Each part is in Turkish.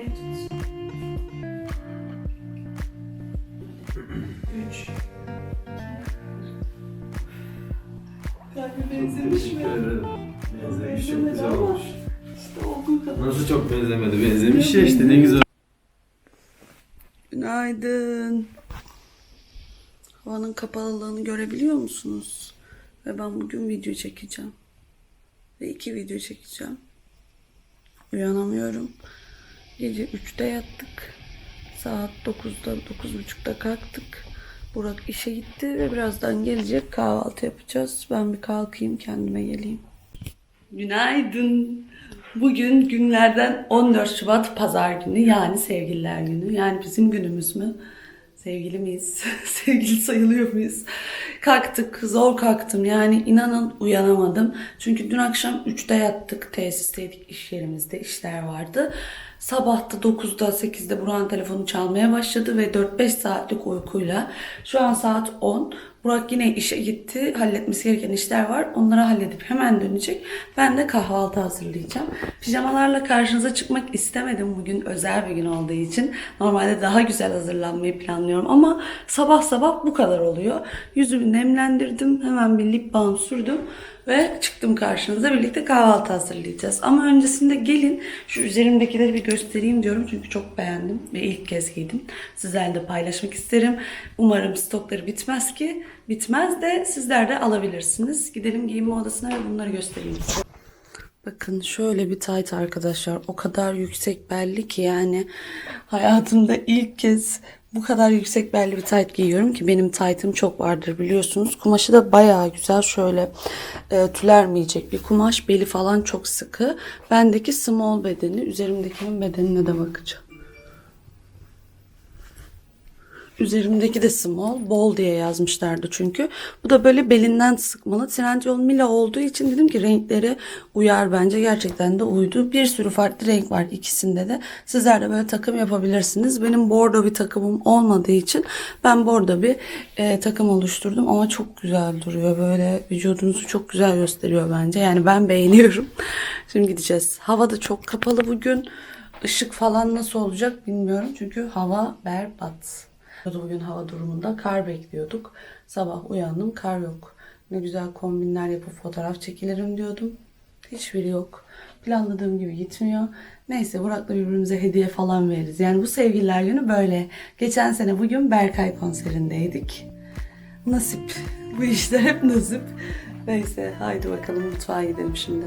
Direkt tut. Üç. Kalbi benzemiş mi? Benzemiş çok Benzemedi güzel ama olmuş. İşte kadar. Nasıl çok benzemedi? Benzemiş ya işte ne güzel. Günaydın. Havanın kapalılığını görebiliyor musunuz? Ve ben bugün video çekeceğim. Ve iki video çekeceğim. Uyanamıyorum. Gece 3'te yattık. Saat 9'da, 9.30'da kalktık. Burak işe gitti ve birazdan gelecek. Kahvaltı yapacağız. Ben bir kalkayım kendime geleyim. Günaydın. Bugün günlerden 14 Şubat Pazar günü yani sevgililer günü. Yani bizim günümüz mü? Sevgili miyiz? Sevgili sayılıyor muyuz? Kalktık, zor kalktım. Yani inanın uyanamadım. Çünkü dün akşam 3'te yattık. Tesisteydik, iş yerimizde işler vardı. Sabah da 9'da 8'de Burak'ın telefonu çalmaya başladı ve 4-5 saatlik uykuyla şu an saat 10. Burak yine işe gitti. Halletmesi gereken işler var. Onları halledip hemen dönecek. Ben de kahvaltı hazırlayacağım. Pijamalarla karşınıza çıkmak istemedim bugün özel bir gün olduğu için. Normalde daha güzel hazırlanmayı planlıyorum ama sabah sabah bu kadar oluyor. Yüzümü nemlendirdim. Hemen bir lip balm sürdüm ve çıktım karşınıza. Birlikte kahvaltı hazırlayacağız. Ama öncesinde gelin şu üzerimdekileri bir göstereyim diyorum. Çünkü çok beğendim ve ilk kez giydim. Sizlerle de paylaşmak isterim. Umarım stokları bitmez ki. Bitmez de sizler de alabilirsiniz. Gidelim giyinme odasına ve bunları göstereyim size. Bakın şöyle bir tayt arkadaşlar. O kadar yüksek belli ki yani hayatımda ilk kez bu kadar yüksek belli bir tayt giyiyorum ki benim taytım çok vardır biliyorsunuz. Kumaşı da bayağı güzel şöyle e, tülermeyecek bir kumaş. Beli falan çok sıkı. Bendeki small bedeni üzerimdekinin bedenine de bakacağım. Üzerimdeki de small, bol diye yazmışlardı çünkü. Bu da böyle belinden sıkmalı. Trendyol Mila olduğu için dedim ki renkleri uyar bence. Gerçekten de uydu. Bir sürü farklı renk var ikisinde de. Sizler de böyle takım yapabilirsiniz. Benim bordo bir takımım olmadığı için ben bordo bir e, takım oluşturdum. Ama çok güzel duruyor. Böyle vücudunuzu çok güzel gösteriyor bence. Yani ben beğeniyorum. Şimdi gideceğiz. Hava da çok kapalı bugün. Işık falan nasıl olacak bilmiyorum. Çünkü hava berbat. Bugün hava durumunda kar bekliyorduk. Sabah uyandım kar yok. Ne güzel kombinler yapıp fotoğraf çekilirim diyordum. Hiçbiri yok. Planladığım gibi gitmiyor. Neyse Burak'la birbirimize hediye falan veririz. Yani bu sevgililer günü böyle. Geçen sene bugün Berkay konserindeydik. Nasip. Bu işler hep nasip. Neyse haydi bakalım mutfağa gidelim şimdi.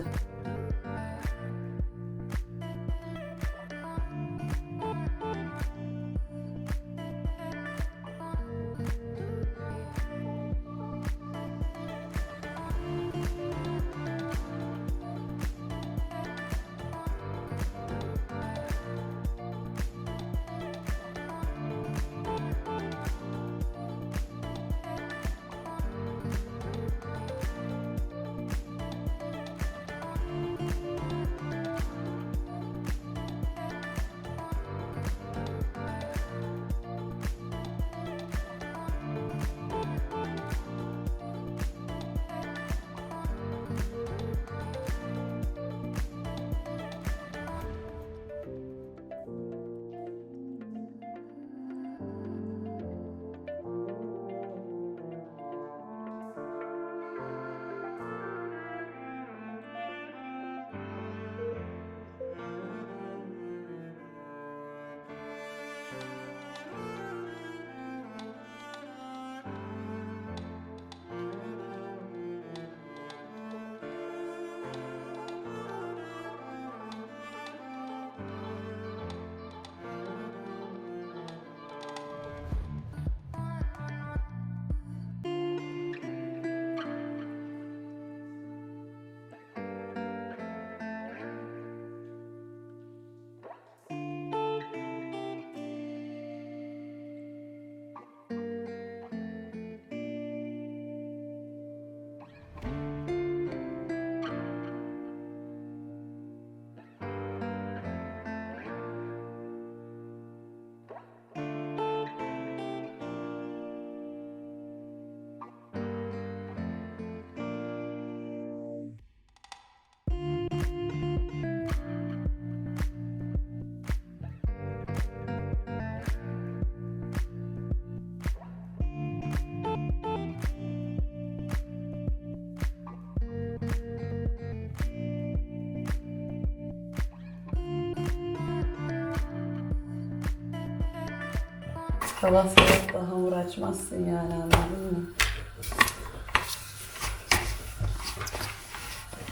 Sabah sabah da hamur açmazsın yani anladın mı?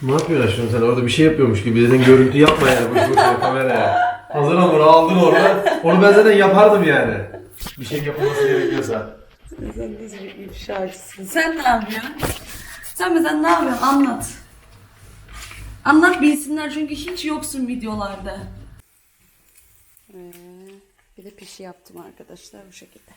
Ne yapıyorsun aşkım sen orada bir şey yapıyormuş gibi dedin görüntü yapma yani boş boşuna kameraya. Hazır hamuru aldın orada. Onu ben zaten yapardım yani. Bir şey yapılması gerekiyorsa. Sen nasıl bir ifşacısın? Sen ne yapıyorsun? Sen mesela ne yapıyorsun? Anlat. Anlat bilsinler çünkü hiç yoksun videolarda. Ee, bir de pişi yaptım arkadaşlar bu şekilde.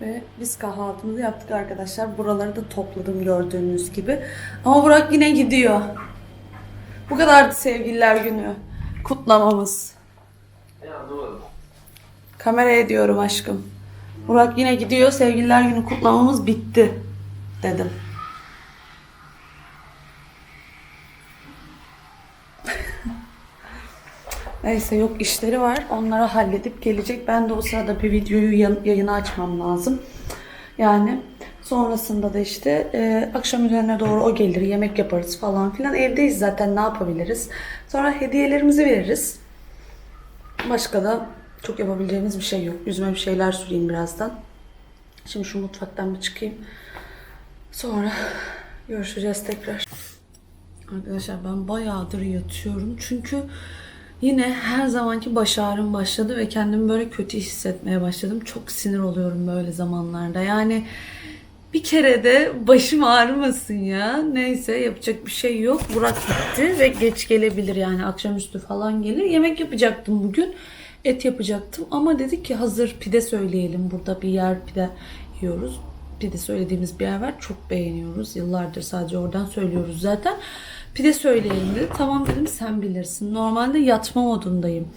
Ve biz kahvaltımızı yaptık arkadaşlar. Buraları da topladım gördüğünüz gibi. Ama Burak yine gidiyor. Bu kadardı sevgililer günü kutlamamız. Kameraya diyorum aşkım. Burak yine gidiyor. Sevgililer günü kutlamamız bitti dedim. Neyse yok işleri var. Onları halledip gelecek. Ben de o sırada bir videoyu yayına açmam lazım. Yani sonrasında da işte e, akşam üzerine doğru o gelir. Yemek yaparız falan filan. Evdeyiz zaten ne yapabiliriz. Sonra hediyelerimizi veririz. Başka da çok yapabileceğimiz bir şey yok. Yüzüme bir şeyler süreyim birazdan. Şimdi şu mutfaktan bir çıkayım. Sonra görüşeceğiz tekrar. Arkadaşlar ben bayağıdır yatıyorum. Çünkü yine her zamanki baş ağrım başladı ve kendimi böyle kötü hissetmeye başladım. Çok sinir oluyorum böyle zamanlarda. Yani bir kere de başım ağrımasın ya. Neyse yapacak bir şey yok. Burak gitti ve geç gelebilir yani akşamüstü falan gelir. Yemek yapacaktım bugün. Et yapacaktım ama dedik ki hazır pide söyleyelim. Burada bir yer pide yiyoruz. Pide söylediğimiz bir yer var. Çok beğeniyoruz. Yıllardır sadece oradan söylüyoruz zaten. Pide söyleyelim dedi. Tamam dedim sen bilirsin. Normalde yatma modundayım.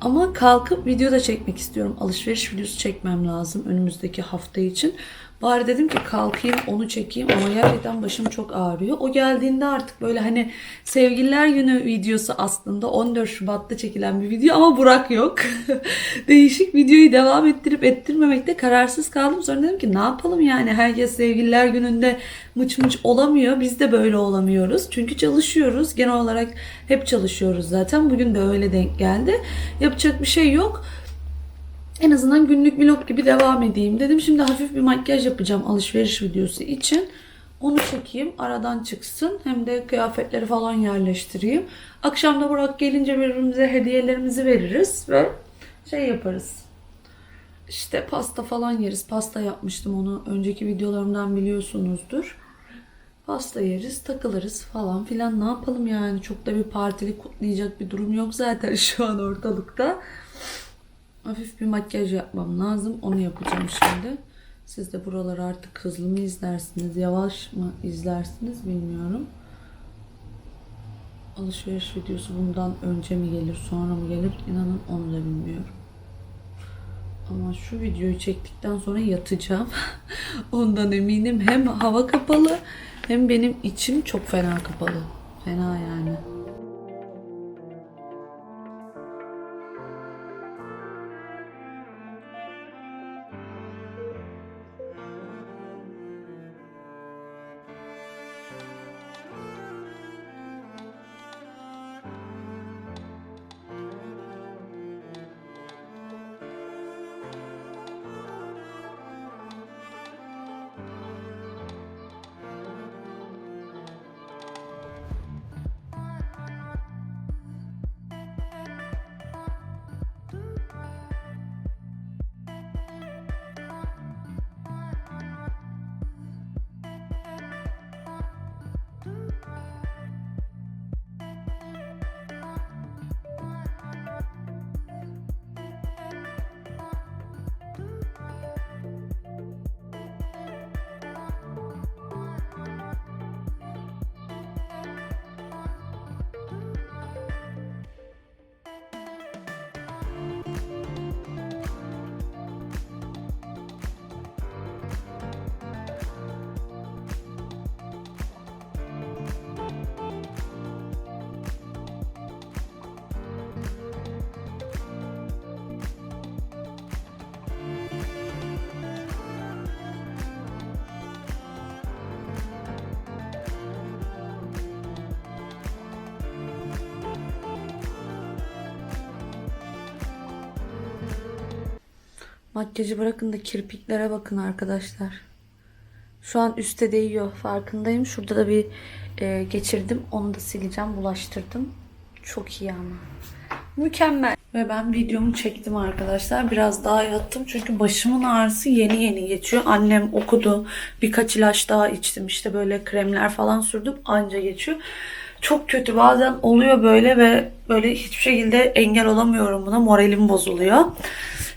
Ama kalkıp video da çekmek istiyorum. Alışveriş videosu çekmem lazım önümüzdeki hafta için. Bari dedim ki kalkayım onu çekeyim ama gerçekten başım çok ağrıyor. O geldiğinde artık böyle hani sevgililer günü videosu aslında 14 Şubat'ta çekilen bir video ama Burak yok. Değişik videoyu devam ettirip ettirmemekte kararsız kaldım. Sonra dedim ki ne yapalım yani herkes sevgililer gününde mıç mıç olamıyor. Biz de böyle olamıyoruz. Çünkü çalışıyoruz. Genel olarak hep çalışıyoruz zaten. Bugün de öyle denk geldi. Yapacak bir şey yok. En azından günlük vlog gibi devam edeyim dedim. Şimdi hafif bir makyaj yapacağım alışveriş videosu için. Onu çekeyim aradan çıksın. Hem de kıyafetleri falan yerleştireyim. Akşam da Burak gelince birbirimize hediyelerimizi veririz ve şey yaparız. İşte pasta falan yeriz. Pasta yapmıştım onu. Önceki videolarımdan biliyorsunuzdur. Pasta yeriz, takılırız falan filan. Ne yapalım yani? Çok da bir partili kutlayacak bir durum yok zaten şu an ortalıkta. Hafif bir makyaj yapmam lazım. Onu yapacağım şimdi. Siz de buraları artık hızlı mı izlersiniz, yavaş mı izlersiniz bilmiyorum. Alışveriş videosu bundan önce mi gelir, sonra mı gelir inanın onu da bilmiyorum. Ama şu videoyu çektikten sonra yatacağım. Ondan eminim. Hem hava kapalı hem benim içim çok fena kapalı. Fena yani. Makyajı bırakın da kirpiklere bakın arkadaşlar. Şu an üste değiyor farkındayım. Şurada da bir e, geçirdim. Onu da sileceğim. Bulaştırdım. Çok iyi ama. Mükemmel. Ve ben videomu çektim arkadaşlar. Biraz daha yattım. Çünkü başımın ağrısı yeni yeni geçiyor. Annem okudu. Birkaç ilaç daha içtim. İşte böyle kremler falan sürdüm. Anca geçiyor. Çok kötü. Bazen oluyor böyle ve böyle hiçbir şekilde engel olamıyorum buna. Moralim bozuluyor.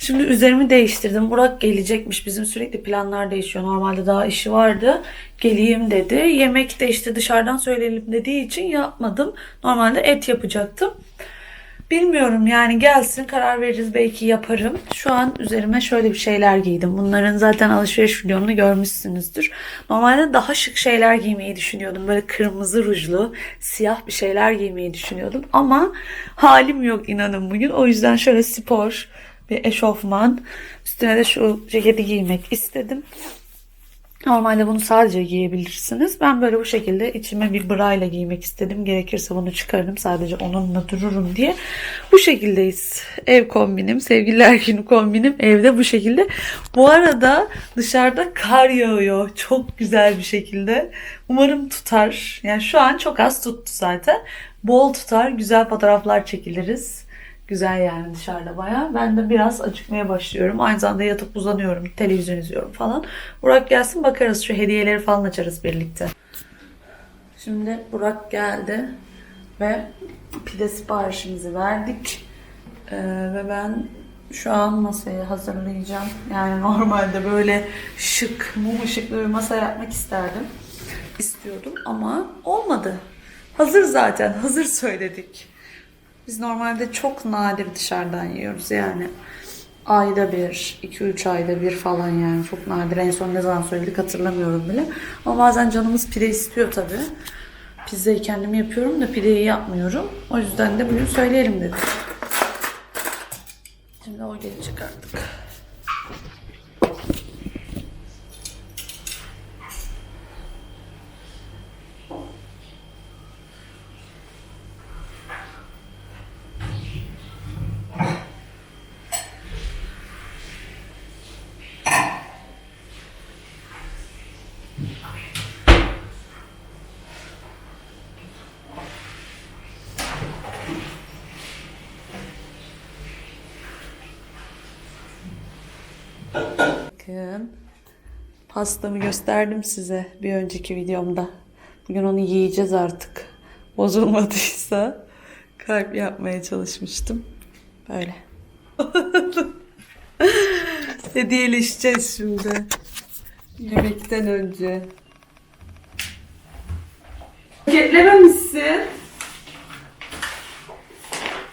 Şimdi üzerimi değiştirdim. Burak gelecekmiş. Bizim sürekli planlar değişiyor. Normalde daha işi vardı. Geleyim dedi. Yemek de işte dışarıdan söyleyelim dediği için yapmadım. Normalde et yapacaktım. Bilmiyorum yani gelsin karar veririz belki yaparım. Şu an üzerime şöyle bir şeyler giydim. Bunların zaten alışveriş videomunu görmüşsünüzdür. Normalde daha şık şeyler giymeyi düşünüyordum. Böyle kırmızı rujlu, siyah bir şeyler giymeyi düşünüyordum. Ama halim yok inanın bugün. O yüzden şöyle spor bir eşofman. Üstüne de şu ceketi giymek istedim. Normalde bunu sadece giyebilirsiniz. Ben böyle bu şekilde içime bir bra ile giymek istedim. Gerekirse bunu çıkarırım. Sadece onunla dururum diye. Bu şekildeyiz. Ev kombinim. Sevgililer günü kombinim. Evde bu şekilde. Bu arada dışarıda kar yağıyor. Çok güzel bir şekilde. Umarım tutar. Yani şu an çok az tuttu zaten. Bol tutar. Güzel fotoğraflar çekiliriz. Güzel yani dışarıda bayağı. Ben de biraz acıkmaya başlıyorum. Aynı zamanda yatıp uzanıyorum. Televizyon izliyorum falan. Burak gelsin bakarız. Şu hediyeleri falan açarız birlikte. Şimdi Burak geldi. Ve pide siparişimizi verdik. Ee, ve ben şu an masayı hazırlayacağım. Yani normalde böyle şık, mum ışıklı bir masa yapmak isterdim. İstiyordum ama olmadı. Hazır zaten. Hazır söyledik. Biz normalde çok nadir dışarıdan yiyoruz yani. Ayda bir, iki üç ayda bir falan yani çok nadir. En son ne zaman söyledik hatırlamıyorum bile. Ama bazen canımız pide istiyor tabii. Pizzayı kendim yapıyorum da pideyi yapmıyorum. O yüzden de bugün söyleyelim dedik. Şimdi o gelecek artık. Bakın. Pastamı gösterdim size bir önceki videomda. Bugün onu yiyeceğiz artık. Bozulmadıysa kalp yapmaya çalışmıştım. Böyle. Hediyeleşeceğiz şimdi. Yemekten önce. Paketlememişsin.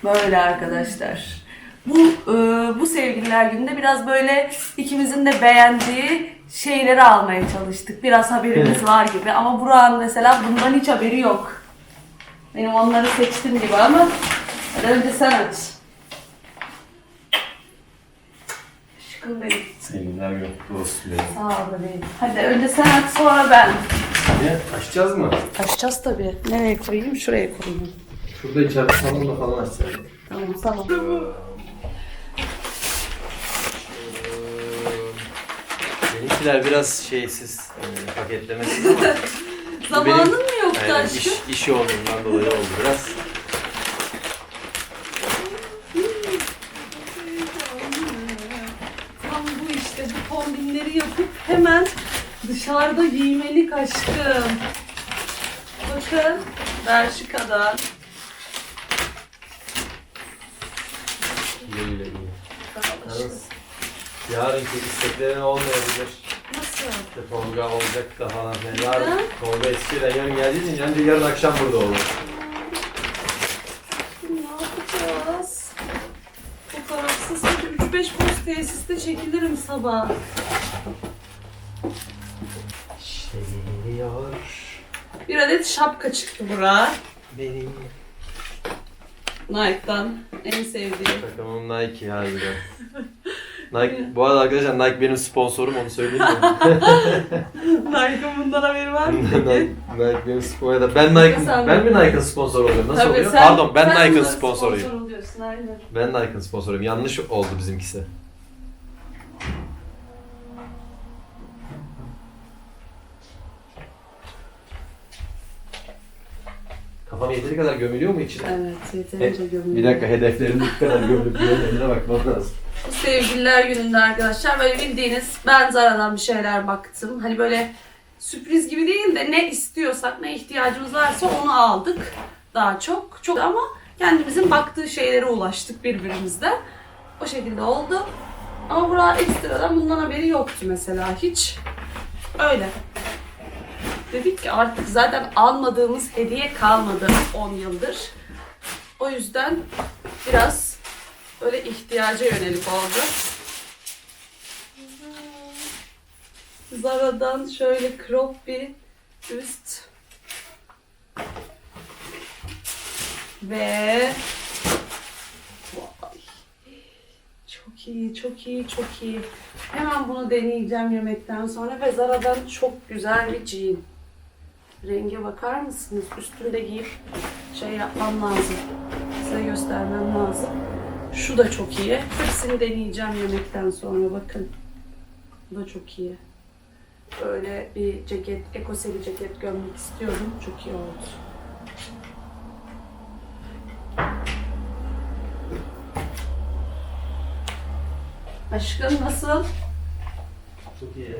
Böyle arkadaşlar. Bu e, bu sevgililer gününde biraz böyle ikimizin de beğendiği şeyleri almaya çalıştık. Biraz haberimiz var gibi ama Burak'ın mesela bundan hiç haberi yok. Benim onları seçtim gibi ama hadi önce sen aç. Aşkım benim. Sevgililer günü kutlu olsun benim. Sağ ol bebeğim. Hadi önce sen aç sonra ben. Ne? Açacağız mı? Açacağız tabii. Nereye koyayım? Şuraya koyayım. Şurada içeride salonda falan açacağız. Tamam tamam. Benimkiler biraz şeysiz, e, paketlemesiz ama Zamanın mı yoktu aynen, aşkım? iş, işi olduğundan dolayı oldu biraz. Tam bu işte bu kombinleri yapıp hemen dışarıda giymelik aşkım. Bakın Belçika'dan. Güle güle iyi. Yalnız yarınki isteklerin olmayabilir. İşte Tolga olacak da falan. Yani yarın Tolga Eskişehir'den yarın geldiği için ancak yarın akşam burada olur. Ne yapacağız? Fotoğrafsız 3-5 post tesiste çekilirim sabah. İşte geliyor Bir adet şapka çıktı bura. benim Nike'dan en sevdiğim. takımım Nike harbiden. Nike, bu arada arkadaşlar Nike benim sponsorum onu söyleyeyim mi? Nike'ın bundan haberi var mı Nike, peki? Nike benim da ben Nike Sen- ben mi Nike'ın sponsor oluyorum? Nasıl Tabii oluyor? sen- Pardon ben sen Nike'ın bunların sponsoruyum. Sponsor oluyorsun aynen. Ben Nike'ın sponsoruyum. Yanlış oldu bizimkisi. Kafam yeteri kadar gömülüyor mu içine? Evet, yeterince E, gömülüyor. bir dakika hedeflerim ne kadar gömülüp yerlerine bakmak lazım. Bu sevgililer gününde arkadaşlar böyle bildiğiniz ben Zara'dan bir şeyler baktım. Hani böyle sürpriz gibi değil de ne istiyorsak ne ihtiyacımız varsa onu aldık daha çok. Çok ama kendimizin baktığı şeylere ulaştık birbirimizde. O şekilde oldu. Ama Burak ekstradan bundan haberi yoktu mesela hiç. Öyle. Dedik ki artık zaten almadığımız hediye kalmadı 10 yıldır. O yüzden biraz böyle ihtiyaca yönelik oldu. Zara'dan şöyle crop bir üst. Ve Vay. çok iyi, çok iyi, çok iyi. Hemen bunu deneyeceğim yemekten sonra ve Zara'dan çok güzel bir jean. Renge bakar mısınız? Üstünde giyip şey yapmam lazım. Size göstermem lazım. Şu da çok iyi. Hepsini deneyeceğim yemekten sonra bakın. Bu da çok iyi. Böyle bir ceket, ekoseli ceket gömmek istiyordum. Çok iyi oldu. Aşkım nasıl? Çok iyi.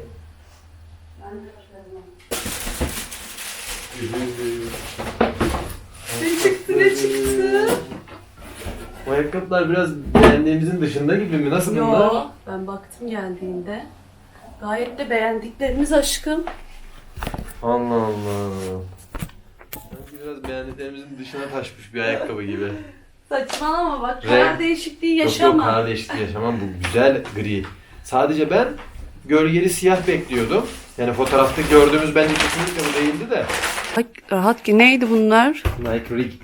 Ben de Ne çıktı ne çıktı? Bu ayakkabılar biraz beğendiğimizin dışında gibi mi? Nasıl bunlar? Yo, ben baktım geldiğinde. Gayet de beğendiklerimiz aşkım. Allah Allah. Sanki biraz beğendiklerimizin dışına taşmış bir ayakkabı gibi. Saçmalama bak. Renk- Karar değişikliği Yok yaşama. yok karar değişikliği yaşamam. Bu güzel gri. Sadece ben gölgeli siyah bekliyordum. Yani fotoğrafta gördüğümüz bence kesinlikle bu değildi de. Bak rahat ki neydi bunlar? Nike Rigged.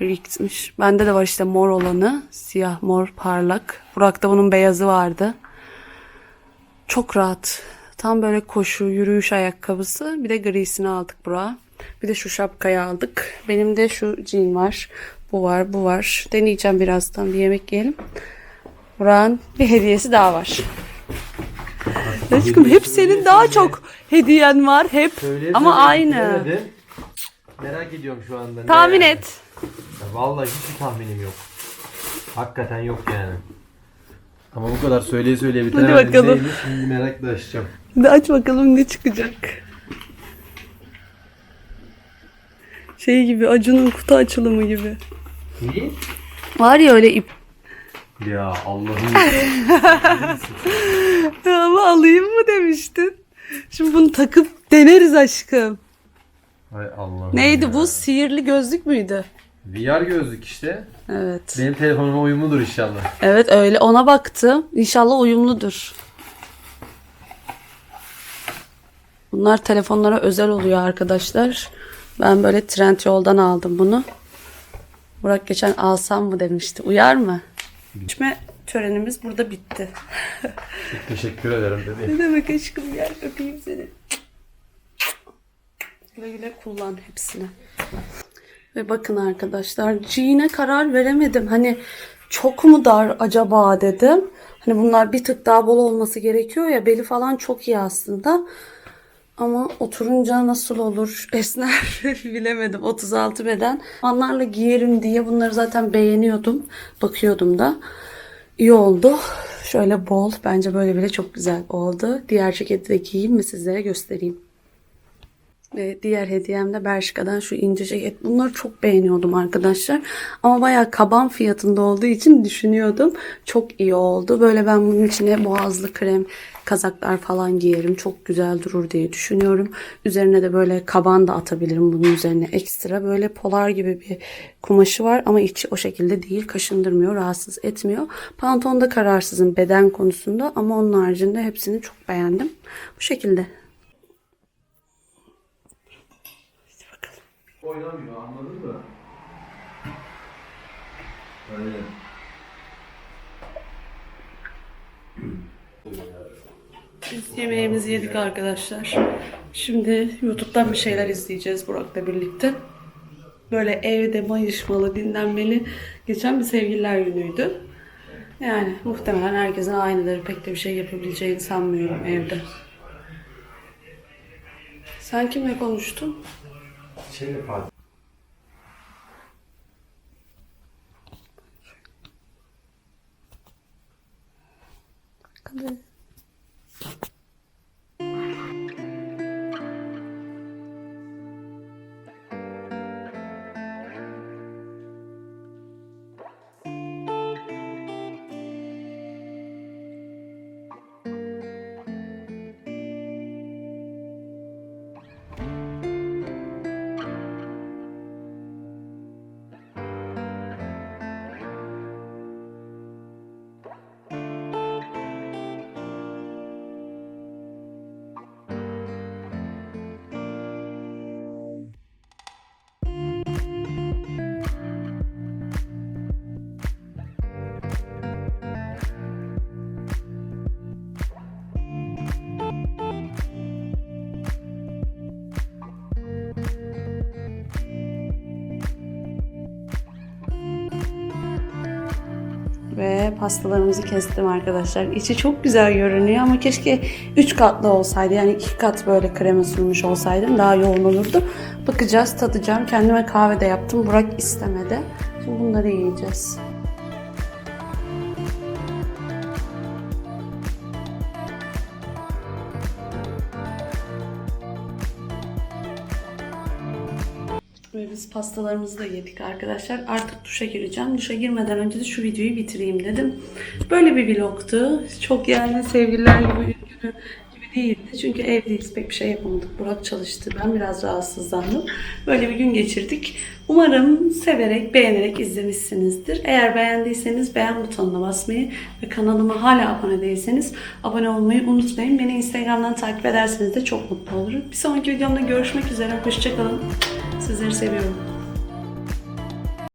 Rigged'miş. Bende de var işte mor olanı. Siyah mor parlak. Burak'ta bunun beyazı vardı. Çok rahat. Tam böyle koşu, yürüyüş ayakkabısı. Bir de grisini aldık Burak'a. Bir de şu şapkayı aldık. Benim de şu jean var. Bu var, bu var. Deneyeceğim birazdan bir yemek yiyelim. Burak'ın bir hediyesi daha var. Aşkım hep senin daha çok hediyen var hep. Söyleye Ama aynı. bitiremedim. Merak ediyorum şu anda. ne Tahmin yani? et. Ya Vallahi hiçbir tahminim yok. Hakikaten yok yani. Ama bu kadar söyleye söyleye bitiremedim. bakalım. Neymiş şimdi merakla açacağım. Hadi aç bakalım ne çıkacak. Şey gibi Acun'un kutu açılımı gibi. İyi. Var ya öyle ip. Ya Allah'ım. Ama alayım mı demiştin. Şimdi bunu takıp deneriz aşkım. Hay Allah'ım. Neydi ya. bu? Sihirli gözlük müydü? VR gözlük işte. Evet. Benim telefonuma uyumludur inşallah. Evet öyle ona baktım. İnşallah uyumludur. Bunlar telefonlara özel oluyor arkadaşlar. Ben böyle trend yoldan aldım bunu. Burak geçen alsam mı demişti. Uyar mı? İçme törenimiz burada bitti. Teşekkür ederim dedi. Ne demek aşkım gel öpeyim seni. Güle güle kullan hepsini. Ve bakın arkadaşlar jean'e karar veremedim. Hani çok mu dar acaba dedim. Hani bunlar bir tık daha bol olması gerekiyor ya. Beli falan çok iyi aslında. Ama oturunca nasıl olur esner bilemedim. 36 beden. Onlarla giyerim diye bunları zaten beğeniyordum. Bakıyordum da. İyi oldu. Şöyle bol. Bence böyle bile çok güzel oldu. Diğer ceketi de giyeyim mi sizlere göstereyim. Ve diğer hediyem de Bershka'dan şu ince ceket. Bunları çok beğeniyordum arkadaşlar. Ama bayağı kaban fiyatında olduğu için düşünüyordum. Çok iyi oldu. Böyle ben bunun içine boğazlı krem kazaklar falan giyerim. Çok güzel durur diye düşünüyorum. Üzerine de böyle kaban da atabilirim bunun üzerine ekstra. Böyle polar gibi bir kumaşı var ama içi o şekilde değil. Kaşındırmıyor, rahatsız etmiyor. Pantolonda kararsızım beden konusunda ama onun haricinde hepsini çok beğendim. Bu şekilde. Oynamıyor anladın mı? Aynen. Biz yemeğimizi yedik arkadaşlar. Şimdi YouTube'dan bir şeyler izleyeceğiz Burak'la birlikte. Böyle evde mayışmalı, dinlenmeli geçen bir sevgililer günüydü. Yani muhtemelen herkesin aynıları. Pek de bir şey yapabileceğini sanmıyorum evde. Sen kimle konuştun? Şeyle Fatih. Pastalarımızı kestim arkadaşlar. İçi çok güzel görünüyor ama keşke 3 katlı olsaydı. Yani 2 kat böyle krema sürmüş olsaydım daha yoğun olurdu. Bakacağız, tadacağım. Kendime kahve de yaptım. Burak istemedi. Şimdi bunları yiyeceğiz. Ve biz pastalarımızı da yedik arkadaşlar. Artık duşa gireceğim. Duşa girmeden önce de şu videoyu bitireyim dedim. Böyle bir vlogtu. Çok yani sevgililer gibi günü gibi değildi. Çünkü evdeyiz. Pek bir şey yapamadık. Burak çalıştı. Ben biraz rahatsızlandım. Böyle bir gün geçirdik. Umarım severek, beğenerek izlemişsinizdir. Eğer beğendiyseniz beğen butonuna basmayı ve kanalıma hala abone değilseniz abone olmayı unutmayın. Beni Instagram'dan takip ederseniz de çok mutlu olurum. Bir sonraki videomda görüşmek üzere. Hoşçakalın. Sizleri seviyorum.